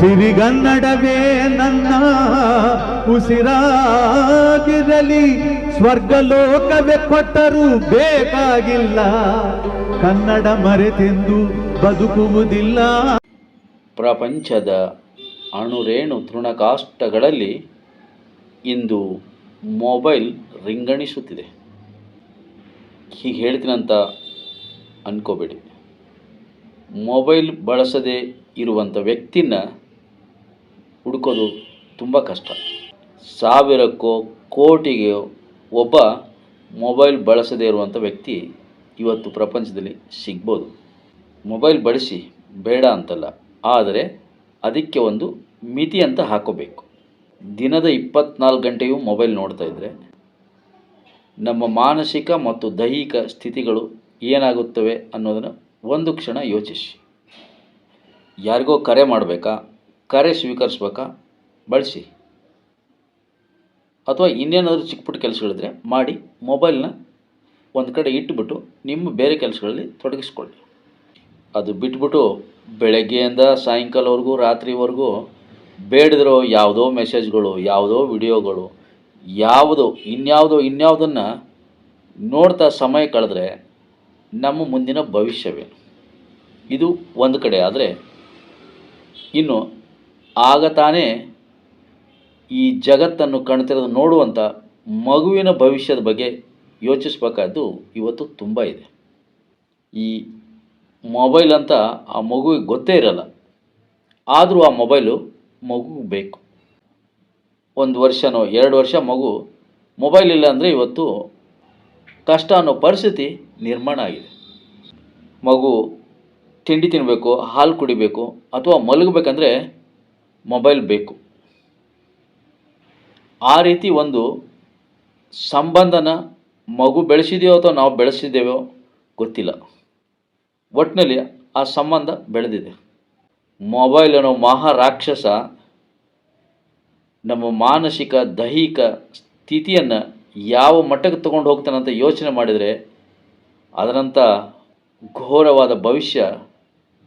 ಸಿರಿಗನ್ನಡವೇ ನನ್ನ ಉಸಿರಾಗಿರಲಿ, ಸ್ವರ್ಗಲೋಕವೇ ಕೊಟ್ಟರೂ ಬೇಕಾಗಿಲ್ಲ. ಕನ್ನಡ ಮರೆತೆಂದು ಬದುಕುವುದಿಲ್ಲ. ಪ್ರಪಂಚದ ಅಣುರೇಣು ತೃಣಕಾಷ್ಟಗಳಲ್ಲಿ ಇಂದು ಮೊಬೈಲ್ ರಿಂಗಣಿಸುತ್ತಿದೆ. ಹೀಗೆ ಹೇಳ್ತೀನಂತ ಅನ್ಕೋಬೇಡಿ. ಮೊಬೈಲ್ ಬಳಸದೇ ಇರುವಂಥ ವ್ಯಕ್ತಿನ ಹುಡುಕೋದು ತುಂಬ ಕಷ್ಟ. ಸಾವಿರಕ್ಕೋ ಕೋಟಿಗೆ ಒಬ್ಬ ಮೊಬೈಲ್ ಬಳಸದೇ ಇರುವಂಥ ವ್ಯಕ್ತಿ ಇವತ್ತು ಪ್ರಪಂಚದಲ್ಲಿ ಸಿಗ್ಬೋದು. ಮೊಬೈಲ್ ಬಳಸಿ ಬೇಡ ಅಂತಲ್ಲ, ಆದರೆ ಅದಕ್ಕೆ ಒಂದು ಮಿತಿ ಅಂತ ಹಾಕೋಬೇಕು. ದಿನದ ಇಪ್ಪತ್ನಾಲ್ಕು ಗಂಟೆಯೂ ಮೊಬೈಲ್ ನೋಡ್ತಾ ಇದ್ದರೆ ನಮ್ಮ ಮಾನಸಿಕ ಮತ್ತು ದೈಹಿಕ ಸ್ಥಿತಿಗಳು ಏನಾಗುತ್ತವೆ ಅನ್ನೋದನ್ನು ಒಂದು ಕ್ಷಣ ಯೋಚಿಸಿ. ಯಾರಿಗೋ ಕರೆ ಮಾಡಬೇಕಾ? ಕರೆ ಸ್ವೀಕರಿಸ್ಬೇಕಾ? ಬಳಸಿ. ಅಥವಾ ಇನ್ನೇನಾದರೂ ಚಿಕ್ಕ ಪುಟ್ಟ ಕೆಲಸಗಳಿದ್ರೆ ಮಾಡಿ, ಮೊಬೈಲ್ನ ಒಂದು ಕಡೆ ಇಟ್ಟುಬಿಟ್ಟು ನಿಮ್ಮ ಬೇರೆ ಕೆಲಸಗಳಲ್ಲಿ ತೊಡಗಿಸ್ಕೊಳ್ಳಿ. ಅದು ಬಿಟ್ಬಿಟ್ಟು ಬೆಳಗ್ಗೆಯಿಂದ ಸಾಯಂಕಾಲವರೆಗೂ, ರಾತ್ರಿವರೆಗೂ ಬೇಡದಿರೋ ಯಾವುದೋ ಮೆಸೇಜ್ಗಳು, ಯಾವುದೋ ವಿಡಿಯೋಗಳು, ಯಾವುದೋ, ಇನ್ಯಾವುದೋ, ಇನ್ಯಾವುದನ್ನು ನೋಡ್ತಾ ಸಮಯ ಕಳೆದ್ರೆ ನಮ್ಮ ಮುಂದಿನ ಭವಿಷ್ಯವೇನು? ಇದು ಒಂದು ಕಡೆ ಆದರೆ ಇನ್ನು ಆಗ ತಾನೇ ಈ ಜಗತ್ತನ್ನು ಕಣ್ತೆರೆದು ನೋಡುವಂಥ ಮಗುವಿನ ಭವಿಷ್ಯದ ಬಗ್ಗೆ ಯೋಚಿಸಬೇಕಾದ್ದು ಇವತ್ತು ತುಂಬ ಇದೆ. ಈ ಮೊಬೈಲ್ ಅಂತ ಆ ಮಗುವಿಗೆ ಗೊತ್ತೇ ಇರಲ್ಲ. ಆದರೂ ಆ ಮೊಬೈಲು ಮಗುಗೆ ಬೇಕು. ಒಂದು ವರ್ಷನೋ ಎರಡು ವರ್ಷ ಮಗು ಮೊಬೈಲ್ ಇಲ್ಲ ಅಂದರೆ ಇವತ್ತು ಕಷ್ಟ ಅನ್ನೋ ಪರಿಸ್ಥಿತಿ ನಿರ್ಮಾಣ ಆಗಿದೆ. ಮಗು ತಿಂಡಿ ತಿನ್ನಬೇಕು ಹಾಲು ಕುಡಿಬೇಕು ಅಥವಾ ಮಲಗಬೇಕಂದ್ರೆ ಮೊಬೈಲ್ ಬೇಕು. ಆ ರೀತಿ ಒಂದು ಸಂಬಂಧನ ಮಗು ಬೆಳೆಸಿದೆಯೋ ಅಥವಾ ನಾವು ಬೆಳೆಸಿದ್ದೇವೋ ಗೊತ್ತಿಲ್ಲ. ಒಟ್ಟಿನಲ್ಲಿ ಆ ಸಂಬಂಧ ಬೆಳೆದಿದೆ. ಮೊಬೈಲ್ ಅನ್ನೋ ಮಹಾ ರಾಕ್ಷಸ ನಮ್ಮ ಮಾನಸಿಕ, ದೈಹಿಕ ಸ್ಥಿತಿಯನ್ನು ಯಾವ ಮಟ್ಟಕ್ಕೆ ತಗೊಂಡು ಹೋಗ್ತಾನಂತ ಯೋಚನೆ ಮಾಡಿದರೆ ಅದರಂಥ ಘೋರವಾದ ಭವಿಷ್ಯ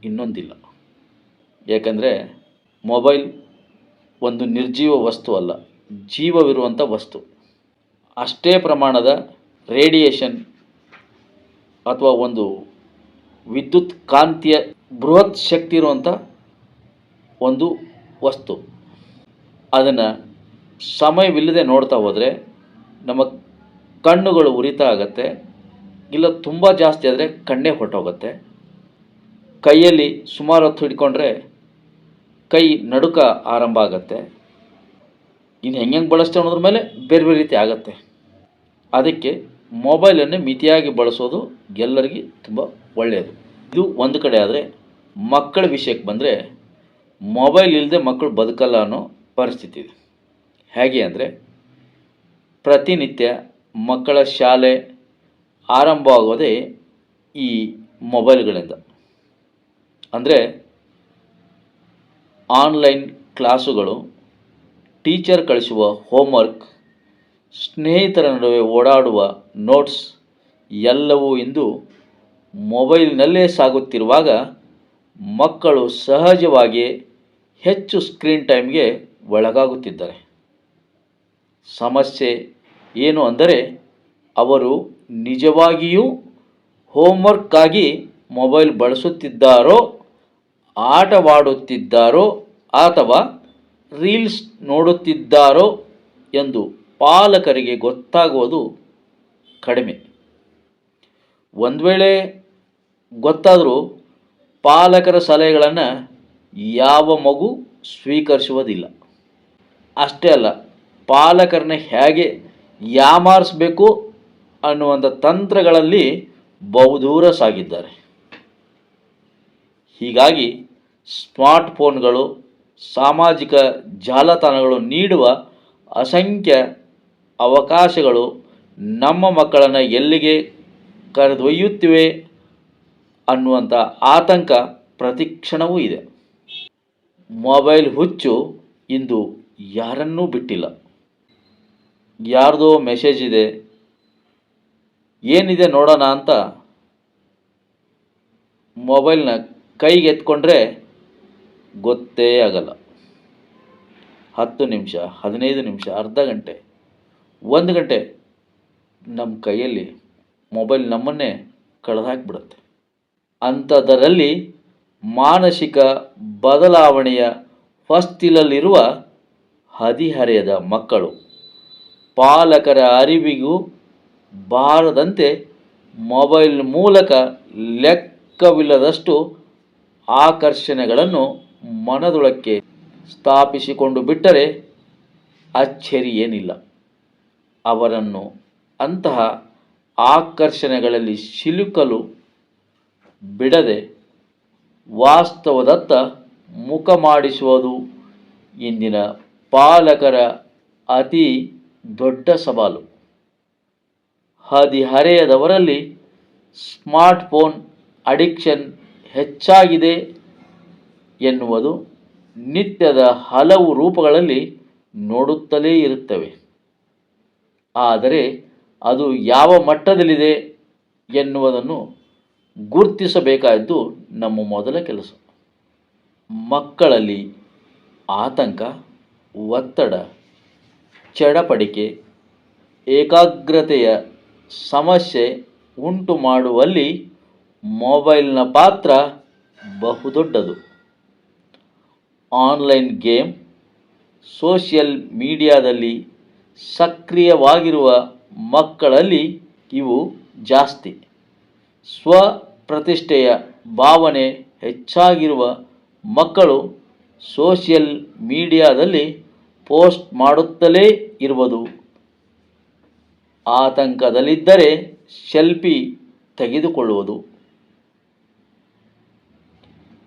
ಇನ್ನೊಂದಿಲ್ಲ. ಯಾಕಂದರೆ ಮೊಬೈಲ್ ಒಂದು ನಿರ್ಜೀವ ವಸ್ತು ಅಲ್ಲ ಜೀವವಿರುವಂಥ ವಸ್ತು. ಅಷ್ಟೇ ಪ್ರಮಾಣದ ರೇಡಿಯೇಷನ್ ಅಥವಾ ಒಂದು ವಿದ್ಯುತ್ ಕಾಂತಿಯ ಬೃಹತ್ ಶಕ್ತಿ ಇರುವಂಥ ಒಂದು ವಸ್ತು. ಅದನ್ನು ಸಮಯವಿಲ್ಲದೆ ನೋಡ್ತಾ ಹೋದರೆ ನಮ್ಮ ಕಣ್ಣುಗಳು ಉರಿತಾ ಆಗತ್ತೆ, ಇಲ್ಲ ತುಂಬ ಜಾಸ್ತಿ ಆದರೆ ಕಣ್ಣೇ ಹೊರಟೋಗುತ್ತೆ. ಕೈಯಲ್ಲಿ ಸುಮಾರು ಹೊತ್ತು ಹಿಡ್ಕೊಂಡ್ರೆ ಕೈ ನಡುಕ ಆರಂಭ ಆಗುತ್ತೆ. ಇನ್ನು ಹೆಂಗೆ ಹೆಂಗೆ ಬಳಸ್ತೇವೆ ಅನ್ನೋದ್ರ ಮೇಲೆ ಬೇರೆ ಬೇರೆ ರೀತಿ ಆಗುತ್ತೆ. ಅದಕ್ಕೆ ಮೊಬೈಲನ್ನು ಮಿತಿಯಾಗಿ ಬಳಸೋದು ಎಲ್ಲರಿಗೂ ತುಂಬ ಒಳ್ಳೆಯದು ಇದು ಒಂದು ಕಡೆ ಆದರೆ ಮಕ್ಕಳ ವಿಷಯಕ್ಕೆ ಬಂದರೆ ಮೊಬೈಲ್ ಇಲ್ಲದೆ ಮಕ್ಕಳು ಬದುಕಲ್ಲ ಅನ್ನೋ ಪರಿಸ್ಥಿತಿ ಇದೆ. ಹೇಗೆ ಅಂದರೆ ಪ್ರತಿನಿತ್ಯ ಮಕ್ಕಳ ಶಾಲೆ ಆರಂಭವಾಗೋದೇ ಈ ಮೊಬೈಲ್ಗಳಿಂದ ಅಂದರೆ ಆನ್ಲೈನ್ ಕ್ಲಾಸುಗಳು, ಟೀಚರ್ ಕಳಿಸುವ ಹೋಮ್ವರ್ಕ್, ಸ್ನೇಹಿತರ ನಡುವೆ ಓಡಾಡುವ ನೋಟ್ಸ್ ಎಲ್ಲವೂ ಇಂದು ಮೊಬೈಲ್ನಲ್ಲೇ ಸಾಗುತ್ತಿರುವಾಗ ಮಕ್ಕಳು ಸಹಜವಾಗಿಯೇ ಹೆಚ್ಚು ಸ್ಕ್ರೀನ್ ಟೈಮ್ಗೆ ಒಳಗಾಗುತ್ತಿದ್ದಾರೆ. ಸಮಸ್ಯೆ ಏನು ಅಂದರೆ ಅವರು ನಿಜವಾಗಿಯೂ ಹೋಮ್ವರ್ಕ್ಗಾಗಿ ಮೊಬೈಲ್ ಬಳಸುತ್ತಿದ್ದಾರೋ, ಆಟವಾಡುತ್ತಿದ್ದಾರೋ ಅಥವಾ ರೀಲ್ಸ್ ನೋಡುತ್ತಿದ್ದಾರೋ ಎಂದು ಪಾಲಕರಿಗೆ ಗೊತ್ತಾಗುವುದು ಕಡಿಮೆ. ಒಂದು ವೇಳೆ ಗೊತ್ತಾದರೂ ಪಾಲಕರ ಸಲಹೆಗಳನ್ನು ಯಾವ ಮಗು ಸ್ವೀಕರಿಸುವುದಿಲ್ಲ. ಅಷ್ಟೇ ಅಲ್ಲ, ಪಾಲಕರನ್ನ ಹೇಗೆ ಯಾಮಾರಿಸಬೇಕು ಅನ್ನುವಂಥ ತಂತ್ರಗಳಲ್ಲಿ ಬಹುದೂರ ಸಾಗಿದ್ದಾರೆ. ಹೀಗಾಗಿ ಸ್ಮಾರ್ಟ್ಫೋನ್ಗಳು ಸಾಮಾಜಿಕ ಜಾಲತಾಣಗಳು ನೀಡುವ ಅಸಂಖ್ಯ ಅವಕಾಶಗಳು ನಮ್ಮ ಮಕ್ಕಳನ್ನು ಎಲ್ಲಿಗೆ ಕರೆದೊಯ್ಯುತ್ತಿವೆ ಅನ್ನುವಂಥ ಆತಂಕ ಪ್ರತಿಕ್ಷಣವೂ ಇದೆ. ಮೊಬೈಲ್ ಹುಚ್ಚು ಇಂದು ಯಾರನ್ನೂ ಬಿಟ್ಟಿಲ್ಲ. ಯಾರ್ದೋ ಮೆಸೇಜ್ ಇದೆ. ಏನಿದೆ ನೋಡೋಣ ಅಂತ ಮೊಬೈಲ್ನ ಕೈಗೆ ಎತ್ಕೊಂಡ್ರೆ ಗೊತ್ತೇ ಆಗಲ್ಲ. ಹತ್ತು ನಿಮಿಷ, ಹದಿನೈದು ನಿಮಿಷ, ಅರ್ಧ ಗಂಟೆ. ಒಂದು ಗಂಟೆ ನಮ್ಮ ಕೈಯಲ್ಲಿ ಮೊಬೈಲ್ ನಮ್ಮನ್ನೇ ಕಳೆದಾಕ್ಬಿಡುತ್ತೆ ಅಂಥದ್ದರಲ್ಲಿ ಮಾನಸಿಕ ಬದಲಾವಣೆಯ ಹೊಸ್ತಿಲಲ್ಲಿರುವ ಹದಿಹರೆಯದ ಮಕ್ಕಳು, ಪಾಲಕರ ಅರಿವಿಗೂ ಬಾರದಂತೆ ಮೊಬೈಲ್ ಮೂಲಕ ಲೆಕ್ಕವಿಲ್ಲದಷ್ಟು ಆಕರ್ಷಣೆಗಳನ್ನು ಮನದೊಳಕ್ಕೆ ಸ್ಥಾಪಿಸಿಕೊಂಡು ಬಿಟ್ಟರೆ ಅಚ್ಚರಿ ಏನಿಲ್ಲ. ಅವರನ್ನು ಅಂತಹ ಆಕರ್ಷಣೆಗಳಲ್ಲಿ ಸಿಲುಕಲು ಬಿಡದೆ ವಾಸ್ತವದತ್ತ ಮುಖ ಮಾಡಿಸುವುದು ಇಂದಿನ ಪಾಲಕರ ಅತಿ ದೊಡ್ಡ ಸವಾಲು. ಹದಿಹರೆಯದವರಲ್ಲಿ ಸ್ಮಾರ್ಟ್ಫೋನ್ ಅಡಿಕ್ಷನ್ ಹೆಚ್ಚಾಗಿದೆ. ಎನ್ನುವುದು ನಿತ್ಯದ ಹಲವು ರೂಪಗಳಲ್ಲಿ ನೋಡುತ್ತಲೇ ಇರುತ್ತವೆ. ಆದರೆ ಅದು ಯಾವ ಮಟ್ಟದಲ್ಲಿದೆ ಎನ್ನುವುದನ್ನು ಗುರುತಿಸಬೇಕಾದ್ದು ನಮ್ಮ ಮೊದಲ ಕೆಲಸ. ಮಕ್ಕಳಲ್ಲಿ ಆತಂಕ, ಒತ್ತಡ, ಚಡಪಡಿಕೆ, ಏಕಾಗ್ರತೆಯ ಸಮಸ್ಯೆ ಉಂಟು ಮಾಡುವಲ್ಲಿ ಮೊಬೈಲ್ನ ಪಾತ್ರ ಬಹುದೊಡ್ಡದು. ಆನ್ಲೈನ್ ಗೇಮ್ ಸೋಷಿಯಲ್ ಮೀಡಿಯಾದಲ್ಲಿ ಸಕ್ರಿಯವಾಗಿರುವ ಮಕ್ಕಳಲ್ಲಿ ಇವು ಜಾಸ್ತಿ. ಸ್ವ ಪ್ರತಿಷ್ಠೆಯ ಭಾವನೆ ಹೆಚ್ಚಾಗಿರುವ ಮಕ್ಕಳು ಸೋಷಿಯಲ್ ಮೀಡಿಯಾದಲ್ಲಿ ಪೋಸ್ಟ್ ಮಾಡುತ್ತಲೇ ಇರುವುದು. ಆತಂಕದಲ್ಲಿದ್ದರೆ ಸೆಲ್ಫಿ ತೆಗೆದುಕೊಳ್ಳುವುದು.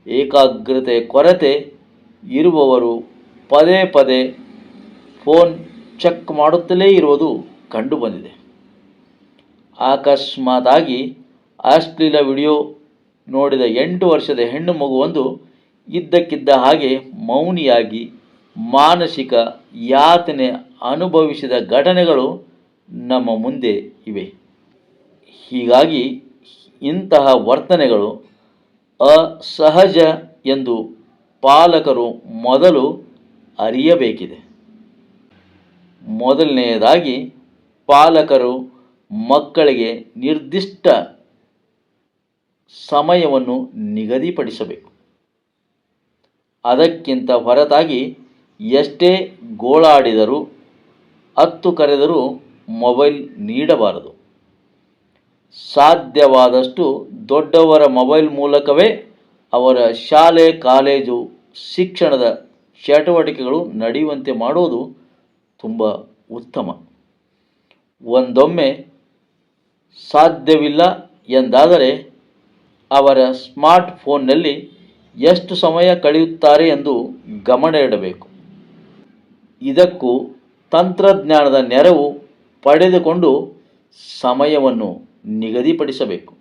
ಏಕಾಗ್ರತೆ ಕೊರತೆ ಇರುವವರು ಪದೇ ಪದೇ ಫೋನ್ ಚೆಕ್ ಮಾಡುತ್ತಲೇ ಇರುವುದು ಕಂಡುಬಂದಿದೆ. ಅಕಸ್ಮಾತಾಗಿ ಅಶ್ಲೀಲ ವಿಡಿಯೋ ನೋಡಿದ ಎಂಟು ವರ್ಷದ ಹೆಣ್ಣು ಮಗುವೊಂದು ಇದ್ದಕ್ಕಿದ್ದ ಹಾಗೆ ಮೌನಿಯಾಗಿ ಮಾನಸಿಕ ಯಾತನೆ ಅನುಭವಿಸಿದ ಘಟನೆಗಳು ನಮ್ಮ ಮುಂದೆ ಇವೆ. ಹೀಗಾಗಿ ಇಂತಹ ವರ್ತನೆಗಳು ಅಸಹಜ ಎಂದು ಪಾಲಕರು ಮೊದಲು ಅರಿಯಬೇಕಿದೆ. ಮೊದಲನೆಯದಾಗಿ ಪಾಲಕರು ಮಕ್ಕಳಿಗೆ ನಿರ್ದಿಷ್ಟ ಸಮಯವನ್ನು ನಿಗದಿಪಡಿಸಬೇಕು. ಅದಕ್ಕಿಂತ ಹೊರತಾಗಿ ಎಷ್ಟೇ ಗೋಳಾಡಿದರೂ, ಹತ್ತು ಕರೆದರೂ ಮೊಬೈಲ್ ನೀಡಬಾರದು. ಸಾಧ್ಯವಾದಷ್ಟು ದೊಡ್ಡವರ ಮೊಬೈಲ್ ಮೂಲಕವೇ ಅವರ ಶಾಲೆ, ಕಾಲೇಜು ಶಿಕ್ಷಣದ ಚಟುವಟಿಕೆಗಳು ನಡೆಯುವಂತೆ ಮಾಡುವುದು ತುಂಬ ಉತ್ತಮ. ಒಂದೊಮ್ಮೆ ಸಾಧ್ಯವಿಲ್ಲ ಎಂದಾದರೆ ಅವರ ಸ್ಮಾರ್ಟ್ ಫೋನ್ನಲ್ಲಿ ಎಷ್ಟು ಸಮಯ ಕಳೆಯುತ್ತಾರೆ ಎಂದು ಗಮನ ಇಡಬೇಕು. ಇದಕ್ಕೂ ತಂತ್ರಜ್ಞಾನದ ನೆರವು ಪಡೆದುಕೊಂಡು ಸಮಯವನ್ನು ನಿಗದಿಪಡಿಸಬೇಕು.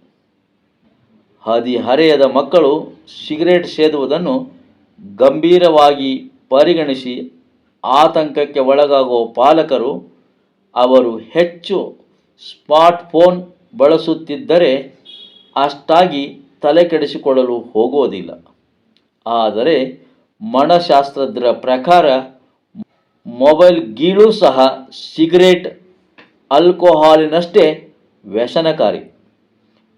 ಹದಿಹರೆಯದ ಮಕ್ಕಳು ಸಿಗರೇಟ್ ಸೇದುವುದನ್ನು ಗಂಭೀರವಾಗಿ ಪರಿಗಣಿಸಿ ಆತಂಕಕ್ಕೆ ಒಳಗಾಗುವ ಪಾಲಕರು ಅವರು ಹೆಚ್ಚು ಸ್ಮಾರ್ಟ್ಫೋನ್ ಬಳಸುತ್ತಿದ್ದರೆ ಅಷ್ಟಾಗಿ ತಲೆ ಕೆಡಿಸಿಕೊಳ್ಳಲು ಹೋಗುವುದಿಲ್ಲ. ಆದರೆ ಮನಃಶಾಸ್ತ್ರಜ್ಞರ ಪ್ರಕಾರ ಮೊಬೈಲ್ ಗೀಳು ಸಹ ಸಿಗರೇಟ್, ಆಲ್ಕೋಹಾಲಿನಷ್ಟೇ ವ್ಯಸನಕಾರಿ.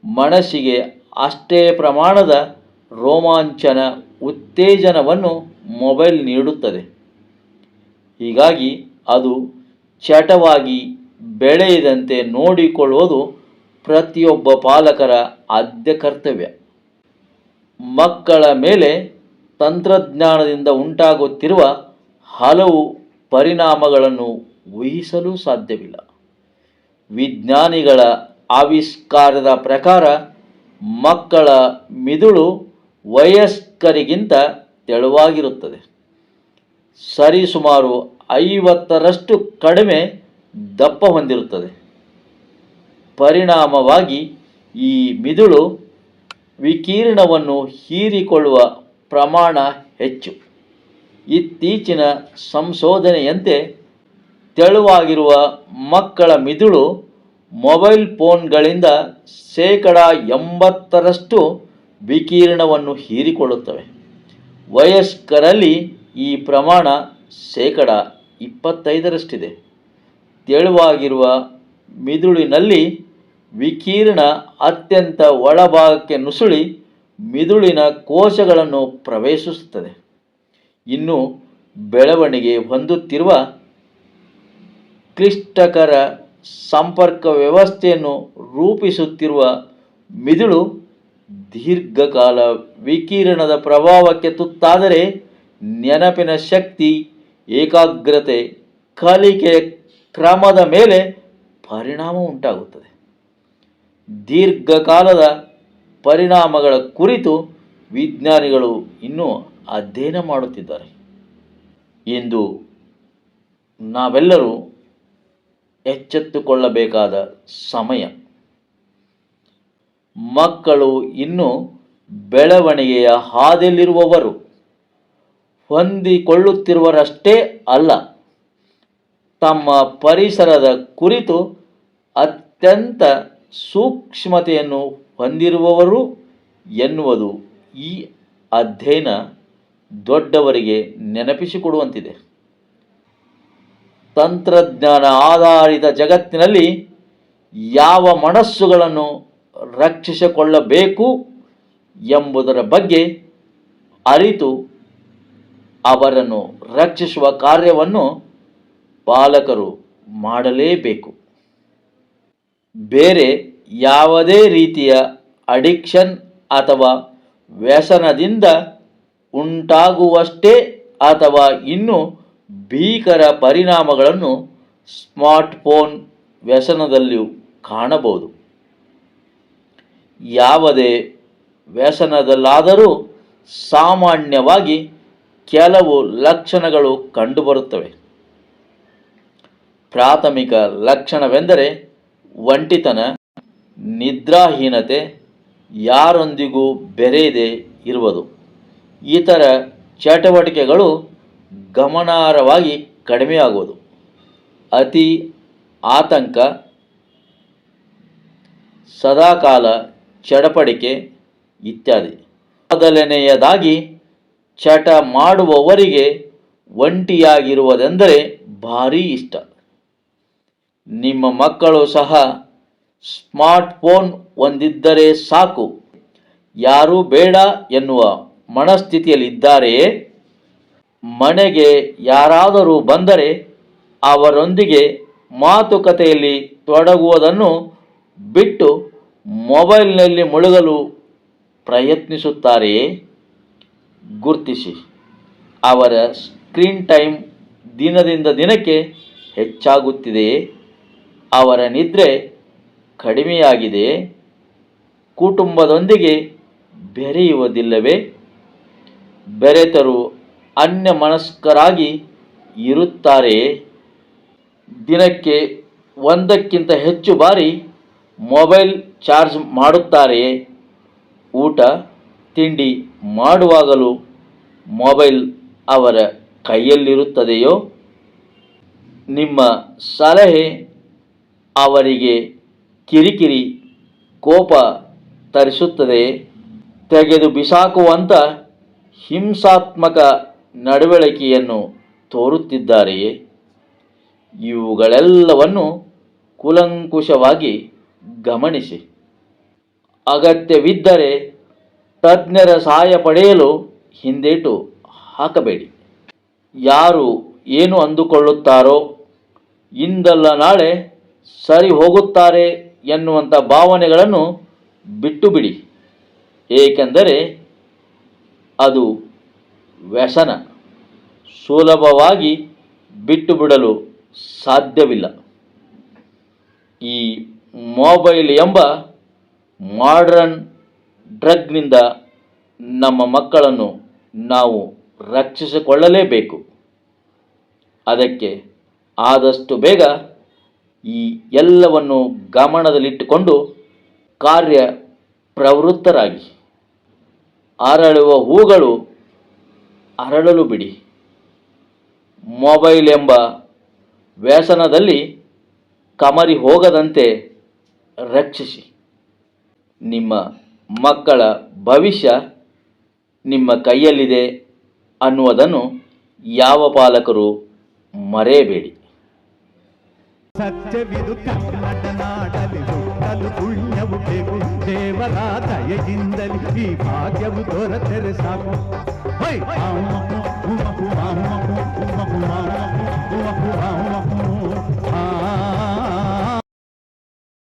ಮನಸ್ಸಿಗೆ ಅಷ್ಟೇ ಪ್ರಮಾಣದ ರೋಮಾಂಚನ ಉತ್ತೇಜನವನ್ನು ಮೊಬೈಲ್ ನೀಡುತ್ತದೆ. ಹೀಗಾಗಿ ಅದು ಚಟವಾಗಿ ಬೆಳೆಯದಂತೆ ನೋಡಿಕೊಳ್ಳುವುದು ಪ್ರತಿಯೊಬ್ಬ ಪಾಲಕರ ಆದ್ಯ ಕರ್ತವ್ಯ. ಮಕ್ಕಳ ಮೇಲೆ ತಂತ್ರಜ್ಞಾನದಿಂದ ಉಂಟಾಗುತ್ತಿರುವ ಹಲವು ಪರಿಣಾಮಗಳನ್ನು ಊಹಿಸಲು ಸಾಧ್ಯವಿಲ್ಲ. ವಿಜ್ಞಾನಿಗಳ ಆವಿಷ್ಕಾರದ ಪ್ರಕಾರ ಮಕ್ಕಳ ಮಿದುಳು ವಯಸ್ಕರಿಗಿಂತ ತೆಳುವಾಗಿರುತ್ತದೆ. ಸರಿಸುಮಾರು ಐವತ್ತರಷ್ಟು ಕಡಿಮೆ ದಪ್ಪ ಹೊಂದಿರುತ್ತದೆ. ಪರಿಣಾಮವಾಗಿ ಈ ಮಿದುಳು ವಿಕಿರಣವನ್ನು ಹೀರಿಕೊಳ್ಳುವ ಪ್ರಮಾಣ ಹೆಚ್ಚು. ಇತ್ತೀಚಿನ ಸಂಶೋಧನೆಯಂತೆ ತೆಳುವಾಗಿರುವ ಮಕ್ಕಳ ಮಿದುಳು ಮೊಬೈಲ್ ಫೋನ್ಗಳಿಂದ ಶೇಕಡ ಎಂಬತ್ತರಷ್ಟು ವಿಕಿರಣವನ್ನು ಹೀರಿಕೊಳ್ಳುತ್ತವೆ. ವಯಸ್ಕರಲ್ಲಿ ಈ ಪ್ರಮಾಣ ಶೇಕಡ ಇಪ್ಪತ್ತೈದರಷ್ಟಿದೆ. ತೆಳುವಾಗಿರುವ ಮಿದುಳಿನಲ್ಲಿ ವಿಕಿರಣ ಅತ್ಯಂತ ಒಳಭಾಗಕ್ಕೆ ನುಸುಳಿ ಮಿದುಳಿನ ಕೋಶಗಳನ್ನು ಪ್ರವೇಶಿಸುತ್ತದೆ. ಇನ್ನು ಬೆಳವಣಿಗೆ ಹೊಂದುತ್ತಿರುವ ಕ್ಲಿಷ್ಟಕರ ಸಂಪರ್ಕ ವ್ಯವಸ್ಥೆಯನ್ನು ರೂಪಿಸುತ್ತಿರುವ ಮಿದುಳು ದೀರ್ಘಕಾಲ ವಿಕಿರಣದ ಪ್ರಭಾವಕ್ಕೆ ತುತ್ತಾದರೆ ನೆನಪಿನ ಶಕ್ತಿ, ಏಕಾಗ್ರತೆ, ಕಲಿಕೆ ಕ್ರಮದ ಮೇಲೆ ಪರಿಣಾಮ ಉಂಟಾಗುತ್ತದೆ. ದೀರ್ಘಕಾಲದ ಪರಿಣಾಮಗಳ ಕುರಿತು ವಿಜ್ಞಾನಿಗಳು ಇನ್ನೂ ಅಧ್ಯಯನ ಮಾಡುತ್ತಿದ್ದಾರೆ. ಎಂದು ನಾವೆಲ್ಲರೂ ಎಚ್ಚೆತ್ತುಕೊಳ್ಳಬೇಕಾದ ಸಮಯ. ಮಕ್ಕಳು ಇನ್ನು ಬೆಳವಣಿಗೆಯ ಹಾದಿಯಲ್ಲಿರುವವರು. ಹೊಂದಿಕೊಳ್ಳುತ್ತಿರುವರಷ್ಟೇ ಅಲ್ಲ, ತಮ್ಮ ಪರಿಸರದ ಕುರಿತು ಅತ್ಯಂತ ಸೂಕ್ಷ್ಮತೆಯನ್ನು ಹೊಂದಿರುವವರು ಎನ್ನುವುದು ಈ ಅಧ್ಯಯನ ದೊಡ್ಡವರಿಗೆ ನೆನಪಿಸಿಕೊಡುವಂತಿದೆ. ತಂತ್ರಜ್ಞಾನ ಆಧಾರಿತ ಜಗತ್ತಿನಲ್ಲಿ ಯಾವ ಮನಸ್ಸುಗಳನ್ನು ರಕ್ಷಿಸಿಕೊಳ್ಳಬೇಕು ಎಂಬುದರ ಬಗ್ಗೆ ಅರಿತು ಅವರನ್ನು ರಕ್ಷಿಸುವ ಕಾರ್ಯವನ್ನು ಪಾಲಕರು ಮಾಡಲೇಬೇಕು. ಬೇರೆ ಯಾವುದೇ ರೀತಿಯ ಅಡಿಕ್ಷನ್ ಅಥವಾ ವ್ಯಸನದಿಂದ ಉಂಟಾಗುವಷ್ಟೇ ಅಥವಾ ಇನ್ನು ಭೀಕರ ಪರಿಣಾಮಗಳನ್ನು ಸ್ಮಾರ್ಟ್ಫೋನ್ ವ್ಯಸನದಲ್ಲಿಯೂ ಕಾಣಬಹುದು. ಯಾವುದೇ ವ್ಯಸನದಲ್ಲಾದರೂ ಸಾಮಾನ್ಯವಾಗಿ ಕೆಲವು ಲಕ್ಷಣಗಳು ಕಂಡುಬರುತ್ತವೆ. ಪ್ರಾಥಮಿಕ ಲಕ್ಷಣವೆಂದರೆ ಒಂಟಿತನ, ನಿದ್ರಾಹೀನತೆ, ಯಾರೊಂದಿಗೂ ಬೆರೆಯದೆ ಇರುವುದು. ಇತರ ಚಟುವಟಿಕೆಗಳು ಗಮನಾರ್ಹವಾಗಿ ಕಡಿಮೆಯಾಗುವುದು. ಅತಿ ಆತಂಕ, ಸದಾಕಾಲ ಚಡಪಡಿಕೆ ಇತ್ಯಾದಿ. ಮೊದಲನೆಯದಾಗಿ ಚಟ ಮಾಡುವವರಿಗೆ ಒಂಟಿಯಾಗಿರುವುದೆಂದರೆ ಭಾರೀ ಇಷ್ಟ. ನಿಮ್ಮ ಮಕ್ಕಳು ಸಹ ಸ್ಮಾರ್ಟ್ ಫೋನ್ ಹೊಂದಿದ್ದರೆ ಸಾಕು. ಯಾರೂ ಬೇಡ ಎನ್ನುವ ಮನಸ್ಥಿತಿಯಲ್ಲಿದ್ದಾರೆಯೇ? ಮನೆಗೆ ಯಾರಾದರೂ ಬಂದರೆ ಅವರೊಂದಿಗೆ ಮಾತುಕತೆಯಲ್ಲಿ ತೊಡಗುವುದನ್ನು ಬಿಟ್ಟು ಮೊಬೈಲ್ನಲ್ಲಿ ಮುಳುಗಲು ಪ್ರಯತ್ನಿಸುತ್ತಾರೆಯೇ? ಗುರುತಿಸಿ. ಅವರ ಸ್ಕ್ರೀನ್ ಟೈಮ್ ದಿನದಿಂದ ದಿನಕ್ಕೆ ಹೆಚ್ಚಾಗುತ್ತಿದೆಯೇ? ಅವರ ನಿದ್ರೆ ಕಡಿಮೆಯಾಗಿದೆ ಕುಟುಂಬದೊಂದಿಗೆ ಬೆರೆಯುವುದಿಲ್ಲವೇ? ಬೆರೆತರು ಅನ್ಯ ಮನಸ್ಕರಾಗಿ ಇರುತ್ತಾರೆಯೇ? ದಿನಕ್ಕೆ ಒಂದಕ್ಕಿಂತ ಹೆಚ್ಚು ಬಾರಿ ಮೊಬೈಲ್ ಚಾರ್ಜ್ ಮಾಡುತ್ತಾರೆಯೇ? ಊಟ, ತಿಂಡಿ ಮಾಡುವಾಗಲೂ ಮೊಬೈಲ್ ಅವರ ಕೈಯಲ್ಲಿರುತ್ತದೆಯೋ? ನಿಮ್ಮ ಸಲಹೆ ಅವರಿಗೆ ಕಿರಿಕಿರಿ ಕೋಪ ತರಿಸುತ್ತದೆಯೇ? ತೆಗೆದು ಬಿಸಾಕುವಂಥ ಹಿಂಸಾತ್ಮಕ ನಡವಳಿಕೆಯನ್ನು ತೋರುತ್ತಿದ್ದಾರೆಯೇ? ಇವುಗಳೆಲ್ಲವನ್ನು ಕೂಲಂಕುಷವಾಗಿ ಗಮನಿಸಿ. ಅಗತ್ಯವಿದ್ದರೆ ತಜ್ಞರ ಸಹಾಯ ಪಡೆಯಲು ಹಿಂದೇಟು ಹಾಕಬೇಡಿ. ಯಾರು ಏನು ಅಂದುಕೊಳ್ಳುತ್ತಾರೋ ಇಂದಲ್ಲ ನಾಳೆ ಸರಿ ಹೋಗುತ್ತಾರೆ ಎನ್ನುವಂಥ ಭಾವನೆಗಳನ್ನು ಬಿಟ್ಟು ಬಿಡಿ ಏಕೆಂದರೆ ಅದು ವ್ಯಸನ, ಸುಲಭವಾಗಿ ಬಿಟ್ಟು ಬಿಡಲು ಸಾಧ್ಯವಿಲ್ಲ. ಈ ಮೊಬೈಲ್ ಎಂಬ ಮಾಡ್ರನ್ ಡ್ರಗ್ನಿಂದ ನಮ್ಮ ಮಕ್ಕಳನ್ನು ನಾವು ರಕ್ಷಿಸಿಕೊಳ್ಳಲೇಬೇಕು. ಅದಕ್ಕೆ ಆದಷ್ಟು ಬೇಗ ಈ ಎಲ್ಲವನ್ನು ಗಮನದಲ್ಲಿಟ್ಟುಕೊಂಡು ಕಾರ್ಯ ಪ್ರವೃತ್ತರಾಗಿ. ಅರಳುವ ಹೂಗಳು ಅರಳಲು ಬಿಡಿ. ಮೊಬೈಲ್ ಎಂಬ ವ್ಯಸನದಲ್ಲಿ ಕಮರಿ ಹೋಗದಂತೆ ರಕ್ಷಿಸಿ. ನಿಮ್ಮ ಮಕ್ಕಳ ಭವಿಷ್ಯ ನಿಮ್ಮ ಕೈಯಲ್ಲಿದೆ ಅನ್ನುವುದನ್ನು ಯಾವ ಪಾಲಕರು ಮರೆಯಬೇಡಿ. ಸತ್ಯವಿದು ಕನ್ನಡ ನಾಡಲಿ ಹುಟ್ಟಲು ಪುಣ್ಯವು ಬೇಕು. ದೇವರ ದಯೆಯಿಂದಲಿ ಈ ಭಾಗ್ಯವು ದೊರೆತರೆ ಸಾಕು. ಹೈ, ಆಮಕು, ಉಮಕು, ಆಮಕು,